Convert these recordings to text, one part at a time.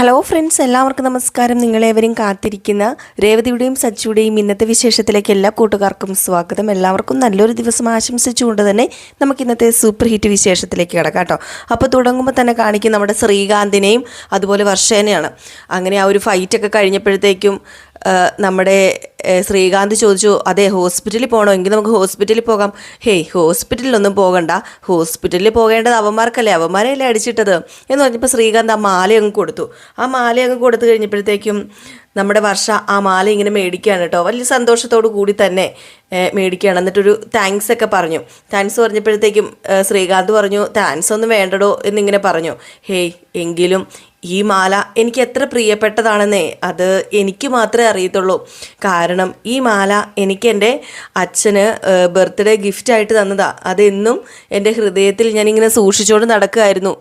Hello friends എല്ലാവർക്കും നമസ്കാരം. നിങ്ങളേവരും കാത്തിരിക്കുന്ന രേവതിയുടെയും സച്ചിയുടെയും ഇന്നത്തെ വിശേഷത്തിലേക്ക് എല്ലാ കൂട്ടുകാർക്കും സ്വാഗതം. എല്ലാവർക്കും നല്ലൊരു ദിവസം ആശംസിച്ചുകൊണ്ട് തന്നെ നമുക്ക് ഇന്നത്തെ സൂപ്പർ ഹിറ്റ് വിശേഷത്തിലേക്ക് കിടക്കാം കേട്ടോ. അപ്പോൾ തുടങ്ങുമ്പോൾ തന്നെ കാണിക്കും നമ്മുടെ ശ്രീകാന്തിനെയും അതുപോലെ വർഷേനെയാണ്. അങ്ങനെ ആ ഒരു ഫൈറ്റൊക്കെ കഴിഞ്ഞപ്പോഴത്തേക്കും നമ്മുടെ ശ്രീകാന്ത് ചോദിച്ചു അതെ ഹോസ്പിറ്റലിൽ പോകണോ എങ്കിൽ നമുക്ക് ഹോസ്പിറ്റലിൽ പോകാം. ഹേയ് ഹോസ്പിറ്റലിലൊന്നും പോകണ്ട. ഹോസ്പിറ്റലിൽ പോകേണ്ടത് അവന്മാർക്കല്ലേ? അവന്മാരെയല്ലേ അടിച്ചിട്ടത്? എന്ന് പറഞ്ഞപ്പോൾ ശ്രീകാന്ത് ആ മാലയങ്ങ് കൊടുത്തു. ആ മാലയങ്ങ് കൊടുത്തു കഴിഞ്ഞപ്പോഴത്തേക്കും നമ്മുടെ വർഷ ആ മാല ഇങ്ങനെ മേടിക്കുകയാണ് കേട്ടോ. വലിയ സന്തോഷത്തോടു കൂടി തന്നെ മേടിക്കുകയാണ്. എന്നിട്ടൊരു താങ്ക്സ് ഒക്കെ പറഞ്ഞു. താങ്ക്സ് പറഞ്ഞപ്പോഴത്തേക്കും ശ്രീകാന്ത് പറഞ്ഞു താങ്ക്സ് ഒന്നും വേണ്ടടോ എന്നിങ്ങനെ പറഞ്ഞു. ഹേയ് എങ്കിലും ഈ മാല എനിക്ക് എത്ര പ്രിയപ്പെട്ടതാണെന്നേ അത് എനിക്ക് മാത്രമേ അറിയത്തുള്ളൂ. കാരണം ഈ മാല എനിക്ക് എന്റെ അച്ഛന് ബർത്ത്ഡേ ഗിഫ്റ്റ് ആയിട്ട് തന്നതാ. അതെന്നും എന്റെ ഹൃദയത്തിൽ ഞാനിങ്ങനെ സൂക്ഷിച്ചുകൊണ്ട് നടക്കുമായിരുന്നു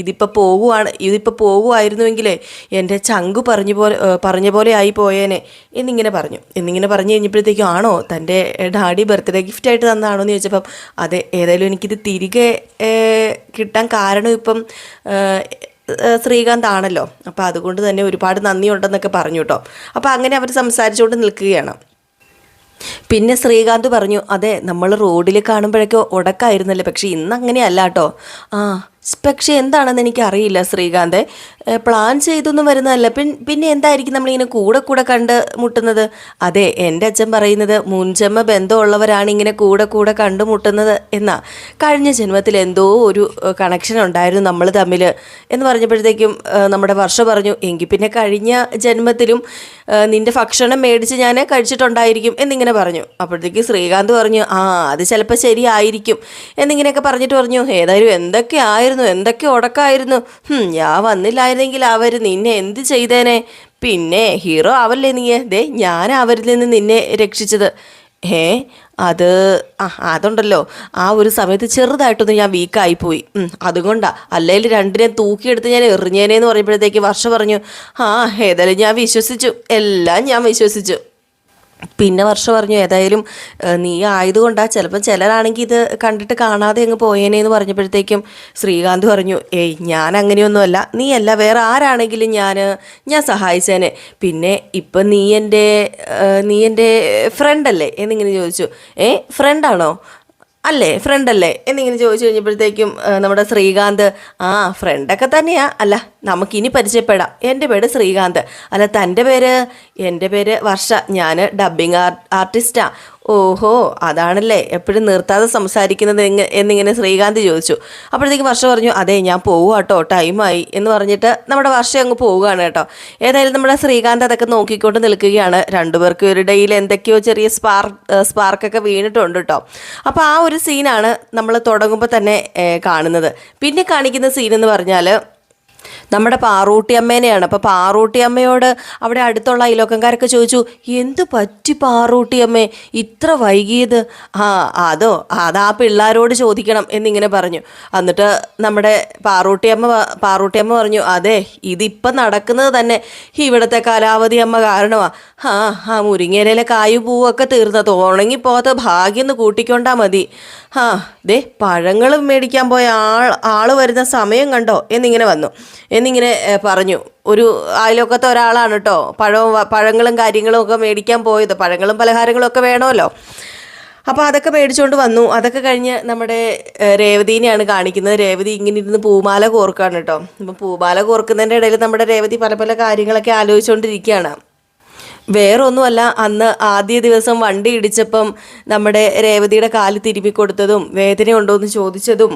ഇതിപ്പോൾ പോകുവാണ് ഇതിപ്പോൾ പോകുമായിരുന്നുവെങ്കിലേ എന്റെ ചങ്കു പറഞ്ഞു പോലെ പറഞ്ഞ പോലെ ആയി പോയേനെ എന്നിങ്ങനെ പറഞ്ഞു. എന്നിങ്ങനെ പറഞ്ഞു കഴിഞ്ഞപ്പോഴത്തേക്കും ആണോ തന്റെ ഡാഡി ബർത്ത്ഡേ ഗിഫ്റ്റ് ആയിട്ട് തന്നതാണോ എന്ന് ചോദിച്ചപ്പം അതെ ഏതായാലും എനിക്കിത് തിരികെ കിട്ടാൻ കാരണം ഇപ്പം ശ്രീകാന്ത് ആണല്ലോ അപ്പോൾ അതുകൊണ്ട് തന്നെ ഒരുപാട് നന്ദിയുണ്ടെന്നൊക്കെ പറഞ്ഞു കേട്ടോ. അപ്പോൾ അങ്ങനെ അവർ സംസാരിച്ചുകൊണ്ട് നിൽക്കുകയാണ്. പിന്നെ ശ്രീകാന്ത് പറഞ്ഞു അതെ നമ്മൾ റോഡിൽ കാണുമ്പോഴൊക്കെ ഉടക്കായിരുന്നല്ലേ പക്ഷേ ഇന്ന് അങ്ങനെയല്ല കേട്ടോ. ആ പക്ഷെ എന്താണെന്ന് എനിക്ക് അറിയില്ല ശ്രീകാന്ത് പ്ലാൻ ചെയ്തൊന്നും വരുന്നതല്ല. പിന്നെ എന്തായിരിക്കും നമ്മളിങ്ങനെ കൂടെ കൂടെ കണ്ട് മുട്ടുന്നത്? അതെ എന്റെ അച്ഛൻ പറയുന്നത് മുൻജന്മ ബന്ധമുള്ളവരാണ് ഇങ്ങനെ കൂടെ കൂടെ കണ്ടുമുട്ടുന്നത് എന്നാ. കഴിഞ്ഞ ജന്മത്തിൽ എന്തോ ഒരു കണക്ഷൻ ഉണ്ടായിരുന്നു നമ്മൾ തമ്മിൽ എന്ന് പറഞ്ഞപ്പോഴത്തേക്കും നമ്മുടെ വർഷ പറഞ്ഞു എങ്കിൽ പിന്നെ കഴിഞ്ഞ ജന്മത്തിലും നിന്റെ ഭക്ഷണം മേടിച്ച് ഞാൻ കഴിച്ചിട്ടുണ്ടായിരിക്കും എന്നിങ്ങനെ പറഞ്ഞു. അപ്പോഴത്തേക്ക് ശ്രീകാന്ത് പറഞ്ഞു ആ അത് ചിലപ്പോൾ ശരിയായിരിക്കും എന്നിങ്ങനെയൊക്കെ പറഞ്ഞിട്ട് പറഞ്ഞു. ഏതായാലും എന്തൊക്കെയായിരുന്നു എന്തൊക്കെ ഉടക്കായിരുന്നു. ഞാൻ വന്നില്ലായിരുന്നെങ്കിൽ അവർ നിന്നെ എന്ത് ചെയ്തേനെ? പിന്നെ ഹീറോ അവല്ലേ നീ? ദേ ഞാൻ അവരിൽ നിന്ന് നിന്നെ രക്ഷിച്ചത്. ഏ അത് ആ അതുണ്ടല്ലോ. ആ ഒരു സമയത്ത് ചെറുതായിട്ടൊന്ന് ഞാൻ വീക്കായിപ്പോയി. അതുകൊണ്ടാ. അല്ലെങ്കിൽ രണ്ടിനെ തൂക്കിയെടുത്ത് ഞാൻ എറിഞ്ഞേനെ എന്ന് പറയുമ്പോഴത്തേക്ക് വർഷ പറഞ്ഞു ആ ഏതായാലും ഞാൻ വിശ്വസിച്ചു. എല്ലാം ഞാൻ വിശ്വസിച്ചു. പിന്നെ വർഷം പറഞ്ഞു ഏതായാലും നീ ആയതുകൊണ്ടാ ചിലപ്പം ചിലരാണെങ്കിൽ ഇത് കണ്ടിട്ട് കാണാതെ അങ്ങ് പോയേനേന്ന് പറഞ്ഞപ്പോഴത്തേക്കും ശ്രീകാന്ത് പറഞ്ഞു ഏയ് ഞാൻ അങ്ങനെയൊന്നുമല്ല. നീ അല്ല വേറെ ആരാണെങ്കിലും ഞാൻ ഞാൻ സഹായിച്ചേനെ. പിന്നെ ഇപ്പം നീ എന്റെ നീ എന്റെ ഫ്രണ്ടല്ലേ എന്നിങ്ങനെ ചോദിച്ചു. ഏ ഫ്രണ്ടാണോ അല്ലേ? ഫ്രണ്ട് അല്ലേ? എന്നിങ്ങനെ ചോദിച്ചു കഴിഞ്ഞപ്പോഴത്തേക്കും നമ്മുടെ ശ്രീകാന്ത് ആ ഫ്രണ്ടൊക്കെ തന്നെയാ. അല്ല നമുക്കിനി പരിചയപ്പെടാം. എന്റെ പേര് ശ്രീകാന്ത്. അല്ല തന്റെ പേര് എന്റെ പേര് വർഷ. ഞാൻ ഡബ്ബിങ് ആർ ആർട്ടിസ്റ്റാ ഓഹോ അതാണല്ലേ. എപ്പോഴും നിർത്താതെ സംസാരിക്കുന്നത് എന്നിങ്ങനെ ശ്രീകാന്ത് ചോദിച്ചു. അപ്പോഴത്തേക്ക് വർഷ പറഞ്ഞു അതെ ഞാൻ പോവുക കേട്ടോ ടൈമായി. എന്ന് പറഞ്ഞിട്ട് നമ്മുടെ വർഷ അങ്ങ് പോവുകയാണ് കേട്ടോ. ഏതായാലും നമ്മുടെ ശ്രീകാന്ത് അതൊക്കെ നോക്കിക്കൊണ്ട് നിൽക്കുകയാണ്. രണ്ടുപേർക്കും ഇടയിൽ എന്തൊക്കെയോ ചെറിയ സ്പാർക്ക് സ്പാർക്കൊക്കെ വീണിട്ടുണ്ട് കേട്ടോ. അപ്പോൾ ആ ഒരു സീനാണ് നമ്മൾ തുടങ്ങുമ്പോൾ തന്നെ കാണുന്നത്. പിന്നെ കാണിക്കുന്ന സീൻ എന്ന് പറഞ്ഞാൽ നമ്മുടെ പാറൂട്ടി അമ്മേനെയാണ്. അപ്പോൾ പാറൂട്ടി അമ്മയോട് അവിടെ അടുത്തുള്ള അയലോക്കംകാരൊക്കെ ചോദിച്ചു എന്ത് പറ്റി പാറൂട്ടി അമ്മേ? ഇത്ര വൈകിയത്? ആ അതോ അത് പിള്ളേരോട് ചോദിക്കണം എന്നിങ്ങനെ പറഞ്ഞു. എന്നിട്ട് നമ്മുടെ പാറൂട്ടി അമ്മ പാറൂട്ടി അമ്മ പറഞ്ഞു അതെ ഇതിപ്പം നടക്കുന്നത് തന്നെ ഇവിടുത്തെ കാലാവധി അമ്മ കാരണമാണ് ആ ആ മുരിങ്ങയിലെ കായു പൂവൊക്കെ തീർന്നത് ഉണങ്ങിപ്പോകാത്ത ഭാഗ്യം ഒന്ന് കൂട്ടിക്കൊണ്ടാൽ മതി. ആ ദേ പഴങ്ങൾ മേടിക്കാൻ പോയ ആൾ ആൾ വരുന്ന സമയം കണ്ടോ? എന്നിങ്ങനെ വന്നു. എന്നിങ്ങനെ പറഞ്ഞു. ഒരു അയലൊക്കത്തെ ഒരാളാണ് കേട്ടോ പഴവും പഴങ്ങളും കാര്യങ്ങളും ഒക്കെ മേടിക്കാൻ പോയത്. പഴങ്ങളും പലഹാരങ്ങളും ഒക്കെ വേണമല്ലോ. അപ്പോൾ അതൊക്കെ മേടിച്ചുകൊണ്ട് വന്നു. അതൊക്കെ കഴിഞ്ഞ് നമ്മുടെ രേവതിനെയാണ് കാണിക്കുന്നത്. രേവതി ഇങ്ങനെ ഇരുന്ന് പൂമാല കോർക്കുകയാണ് കേട്ടോ അപ്പം പൂമാല കോർക്കുന്നതിന്റെ ഇടയിൽ നമ്മുടെ രേവതി പല പല കാര്യങ്ങളൊക്കെ ആലോചിച്ചുകൊണ്ടിരിക്കുകയാണ് വേറെ ഒന്നുമല്ല അന്ന് ആദ്യ ദിവസം വണ്ടി ഇടിച്ചപ്പം നമ്മുടെ രേവതിയുടെ കാൽ തിരുമ്മി കൊടുത്തതും വേദനയുണ്ടോ എന്ന് ചോദിച്ചതും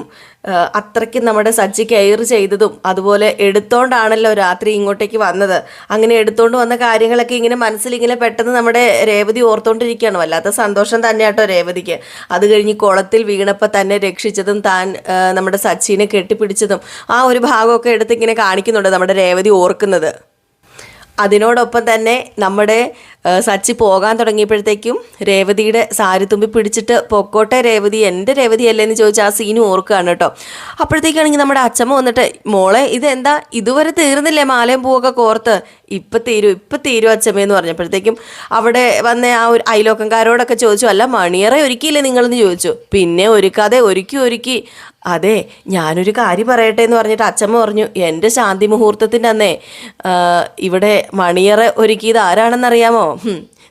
അത്രയ്ക്ക് നമ്മുടെ സജ്ജി കെയർ ചെയ്തതും അതുപോലെ എടുത്തോണ്ടാണല്ലോ രാത്രി ഇങ്ങോട്ടേക്ക് വന്നത്. അങ്ങനെ എടുത്തോണ്ട് വന്ന കാര്യങ്ങളൊക്കെ ഇങ്ങനെ മനസ്സിൽ ഇങ്ങനെ പെട്ടെന്ന് നമ്മുടെ രേവതി ഓർത്തോണ്ടിരിക്കുകയാണ്. വല്ലാത്ത സന്തോഷം തന്നെയാട്ടോ രേവതിക്ക്. അത് കഴിഞ്ഞ് കുളത്തിൽ വീണപ്പോൾ തന്നെ രക്ഷിച്ചതും താൻ നമ്മുടെ സച്ചിനെ കെട്ടിപ്പിടിച്ചതും ആ ഒരു ഭാഗമൊക്കെ എടുത്ത് ഇങ്ങനെ കാണിക്കുന്നുണ്ട് നമ്മുടെ രേവതി ഓർക്കുന്നത്. അതിനോടൊപ്പം തന്നെ നമ്മുടെ സച്ചി പോകാൻ തുടങ്ങിയപ്പോഴത്തേക്കും രേവതിയുടെ സാരി തുമ്പി പിടിച്ചിട്ട് പൊക്കോട്ടെ രേവതി എന്റെ രേവതി അല്ലേ എന്ന് ചോദിച്ചാൽ ആ സീനും ഓർക്കുകയാണ് കേട്ടോ. അപ്പോഴത്തേക്കാണെങ്കിൽ നമ്മുടെ അച്ഛമ്മ വന്നിട്ട് മോളെ ഇതെന്താ? ഇതുവരെ തീർന്നില്ലേ മാലയും പൂവൊക്കെ കോർത്ത്? ഇപ്പം തീരും ഇപ്പം തീരും അച്ഛമ്മയെന്ന് പറഞ്ഞപ്പോഴത്തേക്കും അവിടെ വന്ന ആ ഒരു അയലോക്കംകാരോടൊക്കെ ചോദിച്ചു അല്ല മണിയറെ ഒരുക്കിയില്ലേ നിങ്ങളെന്ന് ചോദിച്ചു? പിന്നെ ഒരുക്കാതെ ഒരുക്കി ഒരുക്കി. അതെ ഞാനൊരു കാര്യം പറയട്ടെ എന്ന് പറഞ്ഞിട്ട് അച്ഛമ്മ പറഞ്ഞു എന്റെ ശാന്തി മുഹൂർത്തത്തിന്റെ അന്നേ ഇവിടെ മണിയറെ ഒരുക്കിയത് ആരാണെന്നറിയാമോ?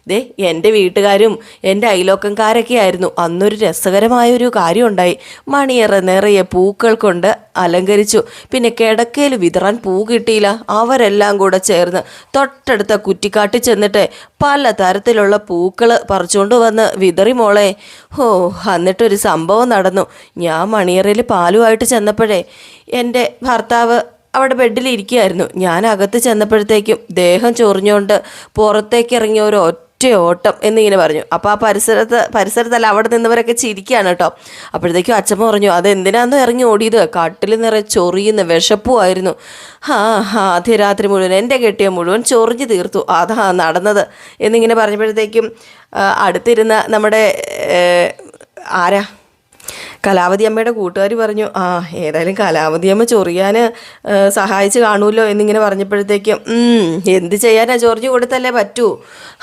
ദേ എന്റെ വീട്ടുകാരും എന്റെ അയലോക്കംകാരൊക്കെ ആയിരുന്നു അന്നൊരു രസകരമായൊരു കാര്യം ഉണ്ടായി മണിയറ നിറയെ പൂക്കൾ കൊണ്ട് അലങ്കരിച്ചു. പിന്നെ കിടക്കയിൽ വിതറാൻ പൂ കിട്ടിയില്ല. അവരെല്ലാം കൂടെ ചേർന്ന് തൊട്ടടുത്ത കുറ്റിക്കാട്ടിൽ ചെന്നിട്ട് പല തരത്തിലുള്ള പൂക്കൾ പറിച്ചുകൊണ്ട് വന്ന് വിതറി മോളെ. ഓ എന്നിട്ടൊരു സംഭവം നടന്നു. ഞാൻ മണിയറയിൽ പാലുമായിട്ട് ചെന്നപ്പോഴേ എന്റെ ഭർത്താവ് അവിടെ ബെഡിൽ ഇരിക്കുകയായിരുന്നു. ഞാൻ അകത്ത് ചെന്നപ്പോഴത്തേക്കും ദേഹം ചൊറിഞ്ഞുകൊണ്ട് പുറത്തേക്ക് ഇറങ്ങിയ ഒരു ഒറ്റ ഓട്ടം എന്നിങ്ങനെ പറഞ്ഞു. അപ്പോൾ ആ പരിസരത്ത് പരിസരത്തല്ല അവിടെ നിന്നവരൊക്കെ ചിരിക്കുകയാണ് കേട്ടോ. അപ്പോഴത്തേക്കും അച്ഛമ്മ പറഞ്ഞു അതെന്തിനാന്ന് ഇറങ്ങി ഓടിയത്? കാട്ടിൽ നിറയെ ചൊറിയുന്ന വിശപ്പുമായിരുന്നു. ആ ആദ്യ രാത്രി മുഴുവൻ എന്റെ കെട്ടിയ മുഴുവൻ ചൊറിഞ്ഞു തീർത്തു. അതാ നടന്നത്. എന്നിങ്ങനെ പറഞ്ഞപ്പോഴത്തേക്കും അടുത്തിരുന്ന നമ്മുടെ ആരാ? കലാവതി അമ്മയുടെ കൂട്ടുകാർ പറഞ്ഞു ആ ഏതായാലും കലാവതി അമ്മ ചൊറിയാൻ സഹായിച്ച് കാണുമല്ലോ എന്നിങ്ങനെ പറഞ്ഞപ്പോഴത്തേക്കും എന്ത് ചെയ്യാനാ? ചൊറിഞ്ഞു കൊടുത്തല്ലേ പറ്റൂ.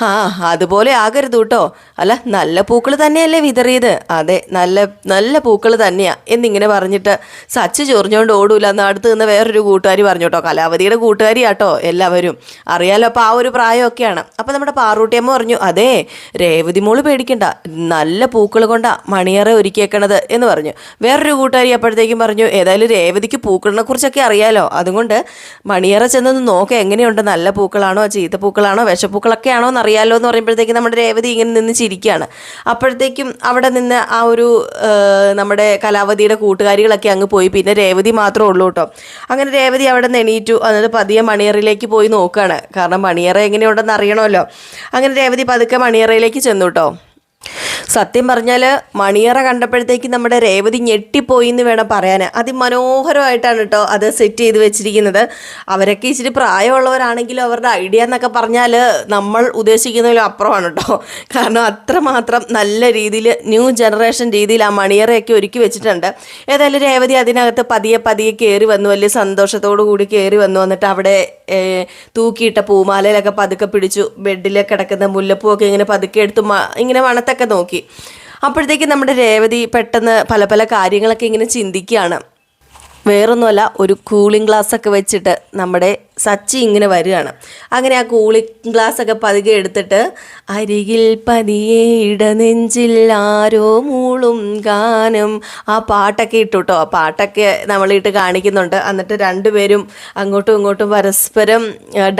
ആ അതുപോലെ ആകരുത് കേട്ടോ. അല്ല നല്ല പൂക്കൾ തന്നെയല്ലേ വിതറിയത്. അതെ നല്ല നല്ല പൂക്കൾ തന്നെയാ എന്നിങ്ങനെ പറഞ്ഞിട്ട് സച്ച് ചൊറിഞ്ഞുകൊണ്ട് ഓടൂല. എന്ന് അടുത്ത് നിന്ന് വേറൊരു കൂട്ടുകാരി പറഞ്ഞു കേട്ടോ കലാവതിയുടെ കൂട്ടുകാരിയാട്ടോ എല്ലാവരും. അറിയാലോ അപ്പോൾ ആ ഒരു പ്രായമൊക്കെയാണ്. അപ്പോൾ നമ്മുടെ പാറൂട്ടിയമ്മ പറഞ്ഞു അതെ രേവതി മോൾ പേടിക്കണ്ട. നല്ല പൂക്കൾ കൊണ്ടാ മണിയറ ഒരുക്കിയേക്കണത്. എന്ന് പറഞ്ഞു. വേറൊരു കൂട്ടുകാരി അപ്പോഴത്തേക്കും പറഞ്ഞു ഏതായാലും രേവതിക്ക് പൂക്കളിനെ കുറിച്ചൊക്കെ അറിയാലോ. അതുകൊണ്ട് മണിയറ ചെന്നൊന്ന് നോക്ക എങ്ങനെയുണ്ട്? നല്ല പൂക്കളാണോ? ചീത്ത പൂക്കളാണോ? വിഷപ്പൂക്കളൊക്കെ ആണോ എന്ന് അറിയാലോ എന്ന് പറയുമ്പോഴത്തേക്കും നമ്മുടെ രേവതി ഇങ്ങനെ നിന്ന് ചിരിക്കുകയാണ്. അപ്പോഴത്തേക്കും അവിടെ നിന്ന് ആ ഒരു നമ്മുടെ കലാവതിയുടെ കൂട്ടുകാരികളൊക്കെ അങ്ങ് പോയി. പിന്നെ രേവതി മാത്രമേ ഉള്ളൂ കേട്ടോ. അങ്ങനെ രേവതി അവിടെ നിന്ന് എണീറ്റു. എന്നിട്ട് പതിയെ മണിയറയിലേക്ക് പോയി നോക്കുകയാണ്. കാരണം മണിയറ എങ്ങനെയുണ്ടെന്ന് അറിയണമല്ലോ. അങ്ങനെ രേവതി പതുക്കെ മണിയറയിലേക്ക് ചെന്നു കേട്ടോ. സത്യം പറഞ്ഞാൽ മണിയറ കണ്ടപ്പോഴത്തേക്ക് നമ്മുടെ രേവതി ഞെട്ടിപ്പോയി എന്ന് വേണം പറയാൻ അതിമനോഹരമായിട്ടാണ് കേട്ടോ അത് സെറ്റ് ചെയ്ത് വെച്ചിരിക്കുന്നത്. അവരൊക്കെ ഇച്ചിരി പ്രായമുള്ളവരാണെങ്കിലും അവരുടെ ഐഡിയ എന്നൊക്കെ പറഞ്ഞാൽ നമ്മൾ ഉദ്ദേശിക്കുന്നതിലും അപ്പുറമാണ് കേട്ടോ കാരണം അത്രമാത്രം നല്ല രീതിയിൽ ന്യൂ ജനറേഷൻ രീതിയിൽ ആ മണിയറയൊക്കെ ഒരുക്കി വെച്ചിട്ടുണ്ട്. ഏതായാലും രേവതി അതിനകത്ത് പതിയെ പതിയെ കയറി വന്നു. വലിയ സന്തോഷത്തോടു കൂടി കയറി വന്നു. എന്നിട്ട് അവിടെ തൂക്കിയിട്ട പൂമാലയിലൊക്കെ പതുക്കെ പിടിച്ചു. ബെഡിലൊക്കെ കിടക്കുന്ന മുല്ലപ്പൂ ഒക്കെ ഇങ്ങനെ പതുക്കെ എടുത്ത് ഇങ്ങനെ ഇങ്ങനെ മണത്തൊക്കെ നോക്കി. അപ്പോഴത്തേക്ക് നമ്മുടെ രേവതി പെട്ടെന്ന് പല പല കാര്യങ്ങളൊക്കെ ഇങ്ങനെ ചിന്തിക്കുകയാണ്. വേറൊന്നുമല്ല ഒരു കൂളിംഗ് ഗ്ലാസ് ഒക്കെ വെച്ചിട്ട് നമ്മുടെ സച്ചി ഇങ്ങനെ വരികയാണ്. അങ്ങനെ ആ കൂളിംഗ് ഗ്ലാസ് ഒക്കെ പതുക്കെ എടുത്തിട്ട് അരികിൽ പതിയെ ഇടനെഞ്ചിൽ ആരോ മൂളും ഗാനം. ആ പാട്ടൊക്കെ ഇട്ടു കേട്ടോ ആ പാട്ടൊക്കെ നമ്മളിട്ട് കാണിക്കുന്നുണ്ട്. എന്നിട്ട് രണ്ടുപേരും അങ്ങോട്ടും ഇങ്ങോട്ടും പരസ്പരം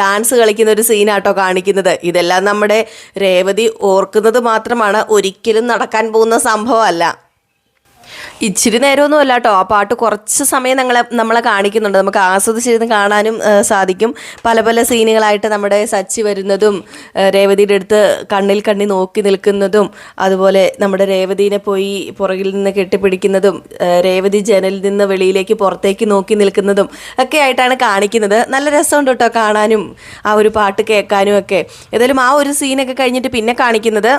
ഡാൻസ് കളിക്കുന്ന ഒരു സീനാട്ടോ കാണിക്കുന്നത്. ഇതെല്ലാം നമ്മുടെ രേവതി ഓർക്കുന്നത് മാത്രമാണ് ഒരിക്കലും നടക്കാൻ പോകുന്ന സംഭവമല്ല. ഇച്ചിരി നേരമൊന്നും അല്ല കേട്ടോ. ആ പാട്ട് കുറച്ച് സമയം ഞങ്ങളെ നമ്മളെ കാണിക്കുന്നുണ്ട്. നമുക്ക് ആസ്വദിച്ചിരുന്ന് കാണാനും സാധിക്കും. പല പല സീനുകളായിട്ട് നമ്മുടെ സച്ചി വരുന്നതും രേവതിയുടെ അടുത്ത് കണ്ണിൽ കണ്ണി നോക്കി നിൽക്കുന്നതും അതുപോലെ നമ്മുടെ രേവതിനെ പോയി പുറകിൽ നിന്ന് കെട്ടിപ്പിടിക്കുന്നതും രേവതി ജനലിൽ നിന്ന് വെളിയിലേക്ക് പുറത്തേക്ക് നോക്കി നിൽക്കുന്നതും ഒക്കെ ആയിട്ടാണ് കാണിക്കുന്നത്. നല്ല രസമുണ്ട് കേട്ടോ കാണാനും ആ ഒരു പാട്ട് കേൾക്കാനും ഒക്കെ. ഏതായാലും ആ ഒരു സീനൊക്കെ കഴിഞ്ഞിട്ട് പിന്നെ കാണിക്കുന്നത്.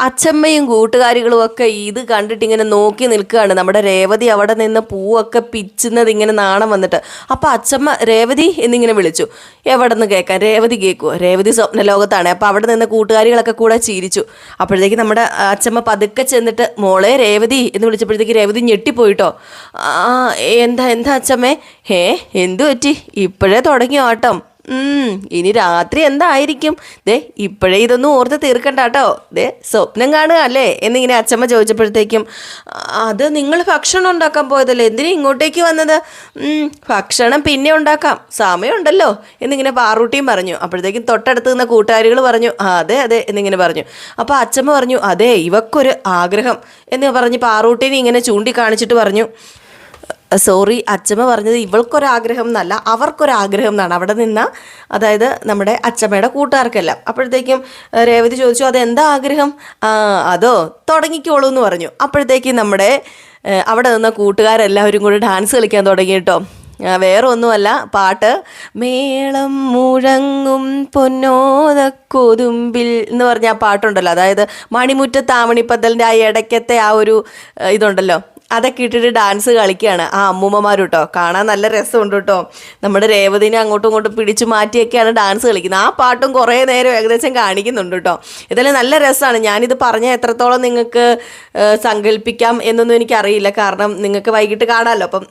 അച്ചമ്മയും കൂട്ടുകാരികളും ഒക്കെ ഇത് കണ്ടിട്ട് ഇങ്ങനെ നോക്കി നിൽക്കുകയാണ്. നമ്മുടെ രേവതി അവിടെ നിന്ന് പൂവൊക്കെ പിച്ചുന്നത് ഇങ്ങനെ നാണം വന്നിട്ട്. അപ്പോൾ അച്ഛമ്മ രേവതി എന്നിങ്ങനെ വിളിച്ചു. എവിടെ നിന്ന് കേൾക്കാൻ? രേവതി കേൾക്കുമോ രേവതി സ്വപ്ന ലോകത്താണ് അപ്പൊ അവിടെ നിന്ന് കൂട്ടുകാരികളൊക്കെ കൂടെ ചിരിച്ചു. അപ്പോഴത്തേക്ക് നമ്മുടെ അച്ഛമ്മ പതുക്കെ ചെന്നിട്ട് മോളെ രേവതി എന്ന് വിളിച്ചപ്പോഴത്തേക്ക് രേവതി ഞെട്ടിപ്പോയിട്ടോ. ആ എന്താ എന്താ അച്ഛമ്മേ? ഹേ എന്തു പറ്റി? ഇപ്പോഴേ തുടങ്ങിയോ ആട്ടം. ഇനി രാത്രി എന്തായിരിക്കും? ദേ ഇപ്പോഴേ ഇതൊന്നും ഓർത്ത് തീർക്കണ്ട കേട്ടോ. ദേ സ്വപ്നം കാണുക അല്ലേ? എന്നിങ്ങനെ അച്ഛമ്മ ചോദിച്ചപ്പോഴത്തേക്കും അത് നിങ്ങൾ ഭക്ഷണം ഉണ്ടാക്കാൻ പോയതല്ലേ? എന്തിനാ ഇങ്ങോട്ടേക്ക് വന്നത്? ഭക്ഷണം പിന്നെ ഉണ്ടാക്കാം. സമയമുണ്ടല്ലോ. എന്നിങ്ങനെ പാറൂട്ടിയും പറഞ്ഞു. അപ്പോഴത്തേക്കും തൊട്ടടുത്ത് നിന്ന കൂട്ടുകാരികൾ പറഞ്ഞു "ആ, അതെ അതെ എന്നിങ്ങനെ പറഞ്ഞു. അപ്പോൾ അച്ഛമ്മ പറഞ്ഞു അതെ ഇവക്കൊരു ആഗ്രഹം. എന്ന് പറഞ്ഞ് പാറൂട്ടീനെ ഇങ്ങനെ ചൂണ്ടിക്കാണിച്ചിട്ട് പറഞ്ഞു സോറി അച്ചമ്മ പറഞ്ഞത് ഇവൾക്കൊരാഗ്രഹം എന്നല്ല അവർക്കൊരാഗ്രഹം എന്നാണ്. അവിടെ നിന്ന അതായത് നമ്മുടെ അച്ചമ്മയുടെ കൂട്ടുകാർക്കെല്ലാം. അപ്പോഴത്തേക്കും രേവതി ചോദിച്ചു അതെന്താ ആഗ്രഹം? അതോ തുടങ്ങിക്കോളൂ എന്ന് പറഞ്ഞു. അപ്പോഴത്തേക്കും നമ്മുടെ അവിടെ നിന്ന കൂട്ടുകാരെല്ലാവരും കൂടി ഡാൻസ് കളിക്കാൻ തുടങ്ങി കേട്ടോ. വേറെ ഒന്നുമല്ല പാട്ട് മേളം മുഴങ്ങും പൊന്നോത കൊതുമ്പിൽ എന്ന് പറഞ്ഞ ആ പാട്ടുണ്ടല്ലോ. അതായത് മണിമുറ്റ താമണിപ്പത്തലിന്റെ ആ ഇടയ്ക്കത്തെ ആ ഒരു ഇതുണ്ടല്ലോ. അതൊക്കെ ഇട്ടിട്ട് ഡാൻസ് കളിക്കുകയാണ് ആ അമ്മൂമ്മമാരും കേട്ടോ കാണാൻ നല്ല രസമുണ്ട് കേട്ടോ നമ്മുടെ രേവതിനെ അങ്ങോട്ടും ഇങ്ങോട്ടും പിടിച്ചു മാറ്റിയൊക്കെയാണ് ഡാൻസ് കളിക്കുന്നത്. ആ പാട്ടും കുറേ നേരം ഏകദേശം കാണിക്കുന്നുണ്ട് കേട്ടോ ഇതെല്ലാം നല്ല രസമാണ്. ഞാനിത് പറഞ്ഞ എത്രത്തോളം നിങ്ങൾക്ക് സങ്കല്പിക്കാം എന്നൊന്നും എനിക്കറിയില്ല. കാരണം നിങ്ങൾക്ക് വൈകിട്ട് കാണാമല്ലോ. അപ്പം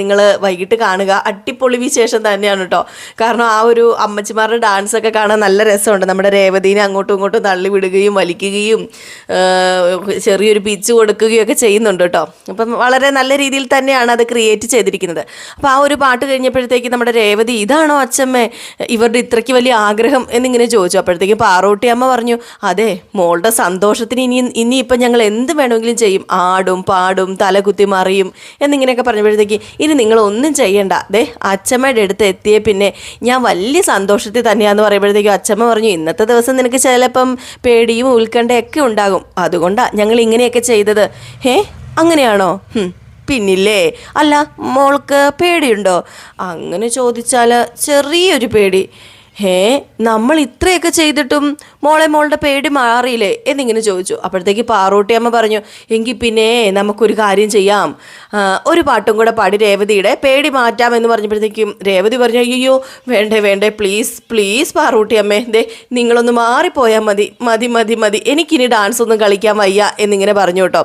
നിങ്ങൾ വൈകിട്ട് കാണുക അട്ടിപ്പൊളി വിശേഷം തന്നെയാണ് കേട്ടോ കാരണം ആ ഒരു അമ്മച്ചിമാരുടെ ഡാൻസ് ഒക്കെ കാണാൻ നല്ല രസമുണ്ട്. നമ്മുടെ രേവതിനെ അങ്ങോട്ടും ഇങ്ങോട്ടും തള്ളി വിടുകയും വലിക്കുകയും ചെറിയൊരു പിച്ച് കൊടുക്കുകയും ഒക്കെ ചെയ്യുന്നുണ്ട് കേട്ടോ അപ്പം വളരെ നല്ല രീതിയിൽ തന്നെയാണ് അത് ക്രിയേറ്റ് ചെയ്തിരിക്കുന്നത്. അപ്പോൾ ആ ഒരു പാട്ട് കഴിഞ്ഞപ്പോഴത്തേക്ക് നമ്മുടെ രേവതി ഇതാണോ അച്ഛമ്മേ? ഇവരുടെ ഇത്രയ്ക്ക് വലിയ ആഗ്രഹം എന്നിങ്ങനെ ചോദിച്ചു. അപ്പോഴത്തേക്ക് പാറോട്ടി അമ്മ പറഞ്ഞു അതെ മോളുടെ സന്തോഷത്തിന് ഇനി ഇനിയിപ്പം ഞങ്ങൾ എന്ത് വേണമെങ്കിലും ചെയ്യും. ആടും പാടും തലകുത്തി മറിയും എന്നിങ്ങനെയൊക്കെ പറഞ്ഞപ്പോഴത്തേക്ക് ഇനി നിങ്ങൾ ഒന്നും ചെയ്യണ്ട. ദേ അച്ഛമ്മയുടെ അടുത്ത് എത്തിയ പിന്നെ ഞാൻ വലിയ സന്തോഷത്തിൽ തന്നെയാന്ന് പറയുമ്പോഴത്തേക്കും അച്ഛമ്മ പറഞ്ഞു ഇന്നത്തെ ദിവസം നിനക്ക് ചിലപ്പം പേടിയും ഉത്കണ്ഠയൊക്കെ ഉണ്ടാകും. അതുകൊണ്ടാണ് ഞങ്ങൾ ഇങ്ങനെയൊക്കെ ചെയ്തത്. ഏ അങ്ങനെയാണോ? പിന്നില്ലേ. അല്ല മോൾക്ക് പേടിയുണ്ടോ? അങ്ങനെ ചോദിച്ചാൽ ചെറിയൊരു പേടി. ഹേ നമ്മൾ ഇത്രയൊക്കെ ചെയ്തിട്ടും മോളെ മോളുടെ പേടി മാറിയില്ലേ എന്നിങ്ങനെ ചോദിച്ചു. അപ്പോഴത്തേക്ക് പാറൂട്ടിയമ്മ പറഞ്ഞു എങ്കിൽ പിന്നെ നമുക്കൊരു കാര്യം ചെയ്യാം. ഒരു പാട്ടും കൂടെ പാടി രേവതിയുടെ പേടി മാറ്റാം എന്ന് പറഞ്ഞപ്പോഴത്തേക്കും രേവതി പറഞ്ഞു അയ്യോ വേണ്ടേ വേണ്ടേ പ്ലീസ് പ്ലീസ് പാറൂട്ടിയമ്മേ ദേ നിങ്ങളൊന്ന് മാറിപ്പോയാൽ മതി മതി മതി മതി. എനിക്കിനി ഡാൻസ് ഒന്നും കളിക്കാൻ വയ്യ എന്നിങ്ങനെ പറഞ്ഞു കേട്ടോ.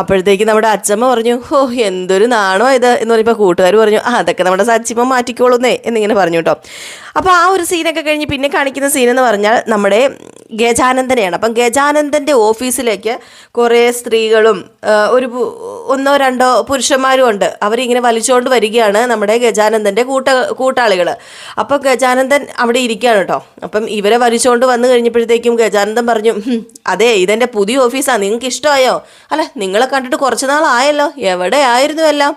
അപ്പോഴത്തേക്ക് നമ്മുടെ അച്ഛമ്മ പറഞ്ഞു ഓ എന്തൊരു നാണോ ഇത് എന്ന് പറയുമ്പോൾ കൂട്ടുകാർ പറഞ്ഞു ആ അതൊക്കെ നമ്മുടെ സച്ചിമ്മ മാറ്റിക്കോളുന്നേ എന്നിങ്ങനെ പറഞ്ഞു കേട്ടോ. അപ്പോൾ ആ ഒരു സീനൊക്കെ കഴിഞ്ഞ് പിന്നെ കാണിക്കുന്ന സീനെന്ന് പറഞ്ഞാൽ നമ്മുടെ ഗജാനന്ദനെയാണ്. അപ്പം ഗജാനന്ദന്റെ ഓഫീസിലേക്ക് കുറേ സ്ത്രീകളും ഒരു ഒന്നോ രണ്ടോ പുരുഷന്മാരും ഉണ്ട്. അവരിങ്ങനെ വലിച്ചുകൊണ്ട് വരികയാണ് നമ്മുടെ ഗജാനന്ദന്റെ കൂട്ട കൂട്ടാളികൾ അപ്പോൾ ഗജാനന്ദൻ അവിടെ ഇരിക്കുകയാണ് കേട്ടോ. അപ്പം ഇവരെ വലിച്ചുകൊണ്ട് വന്നു കഴിഞ്ഞപ്പോഴത്തേക്കും ഗജാനന്ദൻ പറഞ്ഞു "ഹും, അതെ ഇതെന്റെ പുതിയ ഓഫീസാണ് നിങ്ങൾക്ക് ഇഷ്ടമായോ അല്ല നിങ്ങളെ കണ്ടിട്ട് കുറച്ച് നാളായല്ലോ. എവിടെ ആയിരുന്നു എല്ലാം?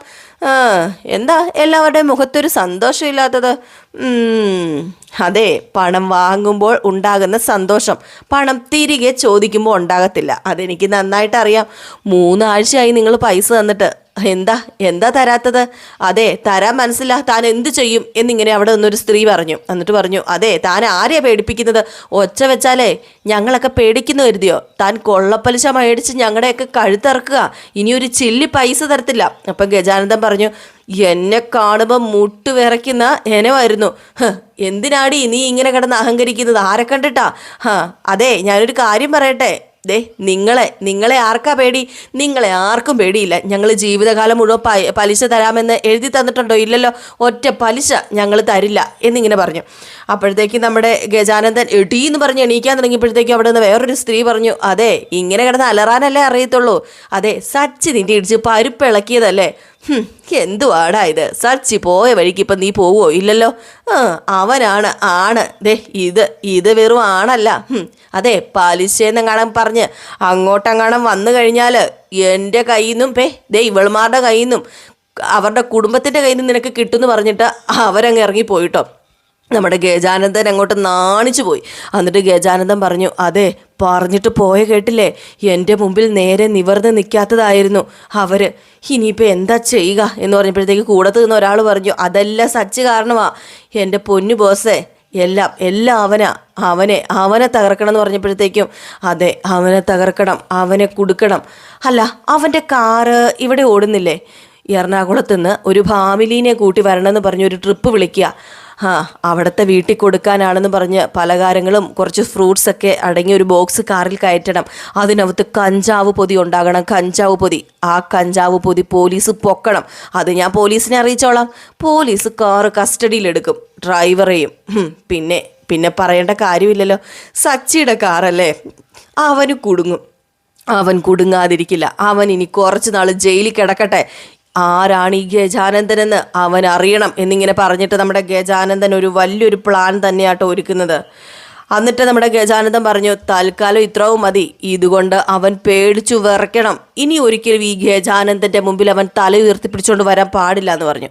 എന്താ? എല്ലാവരുടെയും മുഖത്തൊരു സന്തോഷമില്ലാത്തത്? അതെ പണം വാങ്ങുമ്പോൾ ഉണ്ടാകുന്ന സന്തോഷം. പണം തിരികെ ചോദിക്കുമ്പോൾ ഉണ്ടാകത്തില്ല. അതെനിക്ക് നന്നായിട്ട് അറിയാം മൂന്നാഴ്ചയായി നിങ്ങൾ പൈസ തന്നിട്ട്. എന്താ എന്താ തരാത്തത്? അതെ തരാൻ മനസ്സില്ല താൻ എന്ത് ചെയ്യും? എന്നിങ്ങനെ അവിടെ നിന്നൊരു സ്ത്രീ പറഞ്ഞു. എന്നിട്ട് പറഞ്ഞു അതെ താൻ ആരെയാ പേടിപ്പിക്കുന്നത്? ഒച്ച വെച്ചാലേ ഞങ്ങളൊക്കെ പേടിക്കുന്നു കരുതിയോ? താൻ കൊള്ളപ്പലിശ മേടിച്ച് ഞങ്ങളുടെയൊക്കെ കഴുത്തിറക്കുക. ഇനിയൊരു ചില്ലി പൈസ തരത്തില്ല. അപ്പം ഗജാനന്ദൻ പറഞ്ഞു എന്നെ കാണുമ്പോൾ മുട്ട് വിറയ്ക്കുന്ന എനവായിരുന്നു എന്തിനാടി നീ ഇങ്ങനെ കിടന്ന് അഹങ്കരിക്കുന്നത്? ആരെ കണ്ടിട്ടാ? ഹാ അതെ ഞാനൊരു കാര്യം പറയട്ടെ. ദേ നിങ്ങളെ നിങ്ങളെ ആർക്കാ പേടി? നിങ്ങളെ ആർക്കും പേടിയില്ല. ഞങ്ങൾ ജീവിതകാലം മുഴുവൻ പലിശ തരാമെന്ന് എഴുതി തന്നിട്ടുണ്ടോ? ഇല്ലല്ലോ. ഒറ്റ പലിശ ഞങ്ങൾ തരില്ല എന്നിങ്ങനെ പറഞ്ഞു. അപ്പോഴത്തേക്ക് നമ്മുടെ ഗജാനന്ദൻ എടീ എന്ന് പറഞ്ഞ് എണീക്കാൻ തുടങ്ങിയപ്പോഴത്തേക്കും അവിടെ നിന്ന് വേറൊരു സ്ത്രീ പറഞ്ഞു അതെ ഇങ്ങനെ കിടന്ന് അലറാനല്ലേ അറിയത്തുള്ളൂ. അതെ സച്ചി നിന്റെ ഇടിച്ച് പരുപ്പിളക്കിയതല്ലേ? എന്തുവാടാ ഇത്? സച്ചി പോയ വഴിക്ക് ഇപ്പം നീ പോവോ ഇല്ലല്ലോ. അവനാണ് ആണ്. ദേ ഇത് ഇത് വെറും ആണല്ല. അതെ പലിശയെന്നെങ്ങാണം പറഞ്ഞ് അങ്ങോട്ടെങ്ങാണം വന്നു കഴിഞ്ഞാൽ എന്റെ കയ്യിൽ നിന്നും പേ ദേ ഇവൾമാരുടെ കയ്യിൽ നിന്നും അവരുടെ കുടുംബത്തിന്റെ കയ്യിൽ നിന്ന് നിനക്ക് കിട്ടുമെന്ന് പറഞ്ഞിട്ട് അവരങ്ങ് ഇറങ്ങിപ്പോയിട്ടോ. നമ്മുടെ ഗജാനന്ദൻ അങ്ങോട്ട് നാണിച്ചു പോയി. എന്നിട്ട് ഗജാനന്ദൻ പറഞ്ഞു അതെ പറഞ്ഞിട്ട് പോയ കേട്ടില്ലേ? എന്റെ മുമ്പിൽ നേരെ നിവർന്ന് നിൽക്കാത്തതായിരുന്നു അവർ ഇനിയിപ്പോൾ എന്താ ചെയ്യുക എന്ന് പറഞ്ഞപ്പോഴത്തേക്ക് കൂടത്ത് നിന്ന് ഒരാൾ പറഞ്ഞു അതെല്ലാം സച്ച് കാരണമാ. എന്റെ പൊന്നു ബോസേ എല്ലാം എല്ലാം അവനാ. അവനെ അവനെ തകർക്കണം എന്ന് പറഞ്ഞപ്പോഴത്തേക്കും അതെ അവനെ തകർക്കണം അവനെ കൊടുക്കണം. അല്ല അവന്റെ കാറ് ഇവിടെ ഓടുന്നില്ലേ? എറണാകുളത്ത് നിന്ന് ഒരു ഫാമിലീനെ കൂട്ടി വരണമെന്ന് പറഞ്ഞ് ഒരു ട്രിപ്പ് വിളിക്കുക. അവിടുത്തെ വീട്ടിൽ കൊടുക്കാനാണെന്ന് പറഞ്ഞ് പലകാരങ്ങളും കുറച്ച് ഫ്രൂട്ട്സ് ഒക്കെ അടങ്ങിയ ഒരു ബോക്സ് കാറിൽ കയറ്റണം. അതിനകത്ത് കഞ്ചാവ് പൊതി ഉണ്ടാകണം. കഞ്ചാവ് പൊതി. ആ കഞ്ചാവ് പൊതി പോലീസ് പൊക്കണം. അത് ഞാൻ പോലീസിനെ അറിയിച്ചോളാം. Police car കസ്റ്റഡിയിലെടുക്കും. ഡ്രൈവറെയും പിന്നെ പിന്നെ പറയേണ്ട കാര്യമില്ലല്ലോ. സച്ചിയുടെ കാറല്ലേ അവന് കുടുങ്ങും. അവൻ കുടുങ്ങാതിരിക്കില്ല. അവൻ ഇനി കുറച്ച് നാൾ ജയിലിൽ കിടക്കട്ടെ. ആരാണ് ഈ ഗജാനന്ദനെന്ന് അവൻ അറിയണം എന്നിങ്ങനെ പറഞ്ഞിട്ട് നമ്മുടെ ഗജാനന്ദൻ ഒരു വലിയൊരു പ്ലാൻ തന്നെയാട്ടോ ഒരുക്കുന്നത്. എന്നിട്ട് നമ്മുടെ ഗജാനന്ദൻ പറഞ്ഞു തൽക്കാലം ഇത്രവും മതി. ഇതുകൊണ്ട് അവൻ പേടിച്ചു വിറയ്ക്കണം. ഇനി ഒരിക്കലും ഈ ഗജാനന്ദന്റെ മുമ്പിൽ അവൻ തല ഉയർത്തിപ്പിടിച്ചുകൊണ്ട് വരാൻ പാടില്ല എന്ന് പറഞ്ഞു.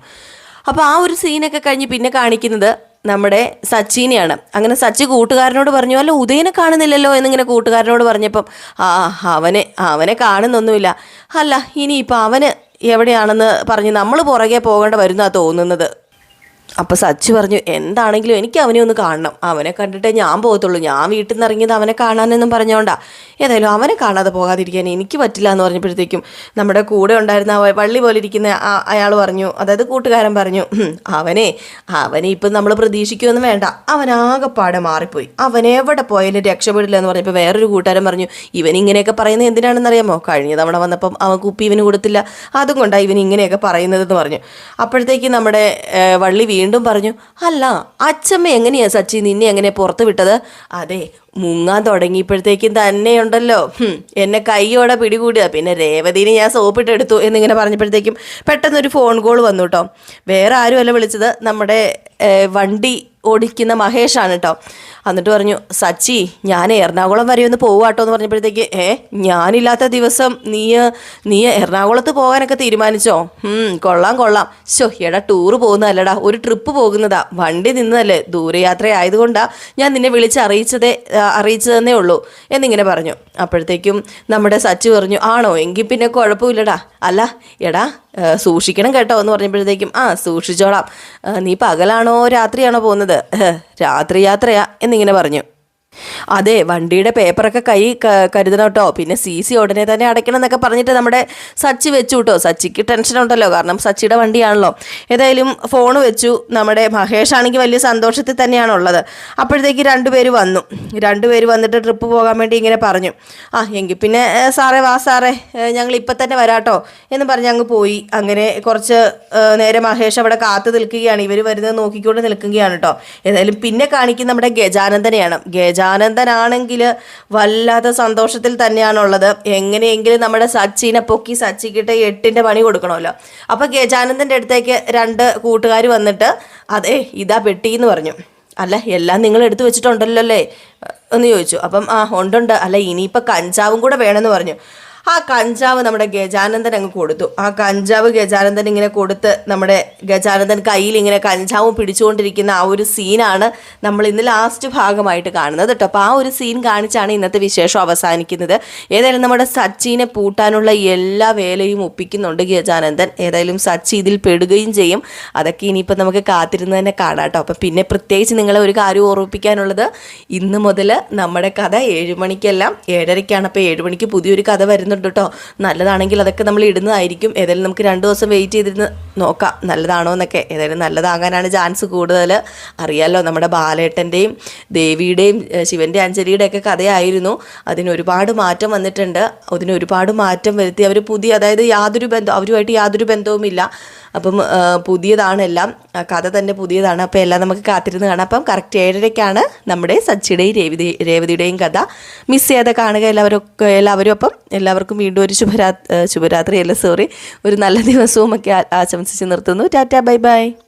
അപ്പോൾ ആ ഒരു സീനൊക്കെ കഴിഞ്ഞ് പിന്നെ കാണിക്കുന്നത് നമ്മുടെ സച്ചിനെയാണ്. അങ്ങനെ സച്ചി കൂട്ടുകാരനോട് പറഞ്ഞു അല്ല ഉദയനെ കാണുന്നില്ലല്ലോ എന്നിങ്ങനെ കൂട്ടുകാരനോട് പറഞ്ഞപ്പം ആ അവനെ അവനെ കാണുന്നൊന്നുമില്ല. അല്ല ഇനിയിപ്പോൾ അവന് എവിടെയാണെന്ന് പറഞ്ഞ് നമ്മൾ പുറകെ പോകേണ്ട വരുന്നതാണ് തോന്നുന്നത്. അപ്പോൾ സച്ചി പറഞ്ഞു എന്താണെങ്കിലും എനിക്ക് അവനെ ഒന്ന് കാണണം. അവനെ കണ്ടിട്ടേ ഞാൻ പോകത്തുള്ളൂ. ഞാൻ വീട്ടിൽ നിന്ന് ഇറങ്ങിയത് അവനെ കാണാനെന്നും പറഞ്ഞോണ്ടാ. ഏതായാലും അവനെ കാണാതെ പോകാതിരിക്കാൻ എനിക്ക് പറ്റില്ല എന്ന് പറഞ്ഞപ്പോഴത്തേക്കും നമ്മുടെ കൂടെ ഉണ്ടായിരുന്ന വള്ളി പോലെ ഇരിക്കുന്ന അയാൾ പറഞ്ഞു അതായത് കൂട്ടുകാരൻ പറഞ്ഞു അവനെ അവനെ ഇപ്പം നമ്മൾ പ്രതീക്ഷിക്കുമെന്ന് വേണ്ട. അവനാകെപ്പാടെ മാറിപ്പോയി. അവനെവിടെ പോയാലും രക്ഷപ്പെടില്ല എന്ന് പറഞ്ഞപ്പോൾ വേറൊരു കൂട്ടുകാരൻ പറഞ്ഞു ഇവൻ ഇങ്ങനെയൊക്കെ പറയുന്നത് എന്തിനാണെന്ന് അറിയാമോ? കഴിഞ്ഞ തവണ വന്നപ്പം അവൻ കുപ്പി ഇവന് കൊടുത്തില്ല. അതും കൊണ്ടാണ് ഇവൻ ഇങ്ങനെയൊക്കെ പറയുന്നതെന്ന് പറഞ്ഞു. അപ്പോഴത്തേക്ക് നമ്മുടെ വള്ളി വീണ്ടും പറഞ്ഞു അല്ല അച്ഛമ്മ എങ്ങനെയാ സച്ചി നിന്നെ എങ്ങനെ പുറത്തുവിട്ടത്? അതെ മുങ്ങാൻ തുടങ്ങിയപ്പോഴത്തേക്കും തന്നെയുണ്ടല്ലോ. എന്നെ കൈയോടെ പിടികൂടിയ പിന്നെ രേവതിനെ ഞാൻ സോപ്പിട്ടെടുത്തു എന്നിങ്ങനെ പറഞ്ഞപ്പോഴത്തേക്കും പെട്ടെന്നൊരു ഫോൺ കോൾ വന്നു കേട്ടോ വേറെ ആരുമല്ല വിളിച്ചത്. നമ്മുടെ വണ്ടി ഓടിക്കുന്ന മഹേഷാണ് കേട്ടോ എന്നിട്ട് പറഞ്ഞു സച്ചി ഞാൻ എറണാകുളം വരെ ഒന്ന് പോവാട്ടോ എന്ന് പറഞ്ഞപ്പോഴത്തേക്ക് ഏ ഞാനില്ലാത്ത ദിവസം നീ നീ എറണാകുളത്ത് പോകാനൊക്കെ തീരുമാനിച്ചോ? കൊള്ളാം കൊള്ളാം. ശോ എടാ ടൂറ് പോകുന്നതല്ലടാ. ഒരു ട്രിപ്പ് പോകുന്നതാ. വണ്ടി നിന്നതല്ലേ. ദൂരയാത്ര ഞാൻ നിന്നെ വിളിച്ച് അറിയിച്ചതേ ആ, അറിയിച്ചതെന്നേ ഉള്ളൂ എന്നിങ്ങനെ പറഞ്ഞു. അപ്പോഴത്തേക്കും നമ്മുടെ സച്ച് പറഞ്ഞു ആണോ? എങ്കിൽ പിന്നെ കുഴപ്പമില്ലടാ. അല്ല എടാ സൂക്ഷിക്കണം കേട്ടോ എന്ന് പറഞ്ഞപ്പോഴത്തേക്കും ആ സൂക്ഷിച്ചോളാം. നീ പകലാണോ രാത്രിയാണോ പോകുന്നത്? "ഏ, രാത്രി യാത്രയാ എന്നിങ്ങനെ പറഞ്ഞു. അതെ വണ്ടിയുടെ പേപ്പറൊക്കെ കൈ കരുതണം കേട്ടോ. പിന്നെ സി സി ഉടനെ തന്നെ അടയ്ക്കണം എന്നൊക്കെ പറഞ്ഞിട്ട് നമ്മുടെ സച്ചി വെച്ചു കേട്ടോ. സച്ചിക്ക് ടെൻഷൻ ഉണ്ടല്ലോ. കാരണം സച്ചിയുടെ വണ്ടിയാണല്ലോ. ഏതായാലും ഫോൺ വെച്ചു. നമ്മുടെ മഹേഷ് ആണെങ്കിൽ വലിയ സന്തോഷത്തിൽ തന്നെയാണ് ഉള്ളത്. അപ്പോഴത്തേക്ക് രണ്ടുപേര് വന്നു. രണ്ടുപേര് വന്നിട്ട് ട്രിപ്പ് പോകാൻ വേണ്ടി ഇങ്ങനെ പറഞ്ഞു. ആ എങ്കിൽ പിന്നെ സാറേ വാ സാറേ. ഞങ്ങൾ ഇപ്പം തന്നെ വരാട്ടോ. എന്ന് പറഞ്ഞ് അങ്ങ് പോയി. അങ്ങനെ കുറച്ച് നേരെ മഹേഷ് അവിടെ കാത്തു നിൽക്കുകയാണ്. ഇവർ വരുന്നത് നോക്കിക്കൊണ്ട് നിൽക്കുകയാണ് കേട്ടോ. ഏതായാലും പിന്നെ കാണിക്കുന്ന നമ്മുടെ ഗജാനന്ദനെയാണ്. ഗജാനന്ദനാണെങ്കിൽ വല്ലാത്ത സന്തോഷത്തിൽ തന്നെയാണുള്ളത്. എങ്ങനെയെങ്കിലും നമ്മുടെ സച്ചിനെ പൊക്കി സച്ചിക്കിട്ട് എട്ടിന്റെ പണി കൊടുക്കണമല്ലോ. അപ്പോൾ ഗജാനന്ദന്റെ അടുത്തേക്ക് രണ്ട് കൂട്ടുകാർ വന്നിട്ട് അതെ ഇതാ പെട്ടി എന്ന് പറഞ്ഞു. അല്ല എല്ലാം നിങ്ങൾ എടുത്തു വെച്ചിട്ടുണ്ടല്ലോ അല്ലേ എന്ന് ചോദിച്ചു. അപ്പം ആ ഉണ്ടുണ്ട്. അല്ല ഇനിയിപ്പോൾ കഞ്ചാവും കൂടെ വേണമെന്ന് പറഞ്ഞു. ആ കഞ്ചാവ് നമ്മുടെ ഗജാനന്ദൻ അങ്ങ് കൊടുത്തു. ആ കഞ്ചാവ് ഗജാനന്ദൻ ഇങ്ങനെ കൊടുത്ത് നമ്മുടെ ഗജാനന്ദൻ കയ്യിൽ ഇങ്ങനെ കഞ്ചാവും പിടിച്ചുകൊണ്ടിരിക്കുന്ന ആ ഒരു സീനാണ് നമ്മൾ ഇന്ന് ലാസ്റ്റ് ഭാഗമായിട്ട് കാണുന്നത് കേട്ടോ. അപ്പോൾ ആ ഒരു സീൻ കാണിച്ചാണ് ഇന്നത്തെ വിശേഷം അവസാനിക്കുന്നത്. ഏതായാലും നമ്മുടെ സച്ചിനെ പൂട്ടാനുള്ള എല്ലാ വേലയും ഒപ്പിക്കുന്നുണ്ട് ഗജാനന്ദൻ. ഏതായാലും സച്ചി ഇതിൽ പെടുകയും ചെയ്യും. അതൊക്കെ ഇനിയിപ്പോൾ നമുക്ക് കാത്തിരുന്ന് തന്നെ കാണാം കേട്ടോ. അപ്പം പിന്നെ പ്രത്യേകിച്ച് നിങ്ങളെ ഒരു കാര്യം ഓർമ്മിപ്പിക്കാനുള്ളത്. ഇന്ന് മുതൽ നമ്മുടെ കഥ ഏഴ് ഏഴരയ്ക്കാണ്. അപ്പോൾ ഏഴ് മണിക്ക് പുതിയൊരു കഥ വരുന്നുണ്ട്. കേട്ടോ നല്ലതാണെങ്കിൽ അതൊക്കെ നമ്മൾ ഇടുന്നതായിരിക്കും. ഏതായാലും നമുക്ക് രണ്ട് ദിവസം വെയിറ്റ് ചെയ്തിരുന്ന് നോക്കാം. നല്ലതാണോ എന്നൊക്കെ. ഏതായാലും നല്ലതാകാനാണ് ചാൻസ് കൂടുതൽ. അറിയാമല്ലോ നമ്മുടെ ബാലേട്ടന്റെയും ദേവിയുടെയും ശിവന്റെ അഞ്ജലിയുടെയൊക്കെ കഥയായിരുന്നു. അതിന് ഒരുപാട് മാറ്റം വന്നിട്ടുണ്ട്. അതിന് ഒരുപാട് മാറ്റം വരുത്തി. അവർ പുതിയ അതായത് യാതൊരു ബന്ധം അവരുമായിട്ട് യാതൊരു ബന്ധവുമില്ല. അപ്പം പുതിയതാണ് എല്ലാം. കഥ തന്നെ പുതിയതാണ്. അപ്പോൾ എല്ലാം നമുക്ക് കാത്തിരുന്ന് കാണാം. അപ്പം കറക്റ്റ് ഏഴരയ്ക്കാണ് നമ്മുടെ സച്ചിയുടെയും രേവതി രേവതിയുടെയും കഥ. മിസ് ചെയ്യാതെ കാണുക എല്ലാവരൊക്കെ എല്ലാവരും അപ്പം എല്ലാവർക്കും വീണ്ടും ഒരു ശുഭരാ ശുഭരാത്രി അല്ല സോറി ഒരു നല്ല ദിവസവും ഒക്കെ ആശംസിച്ച് നിർത്തുന്നു. Tata bye bye.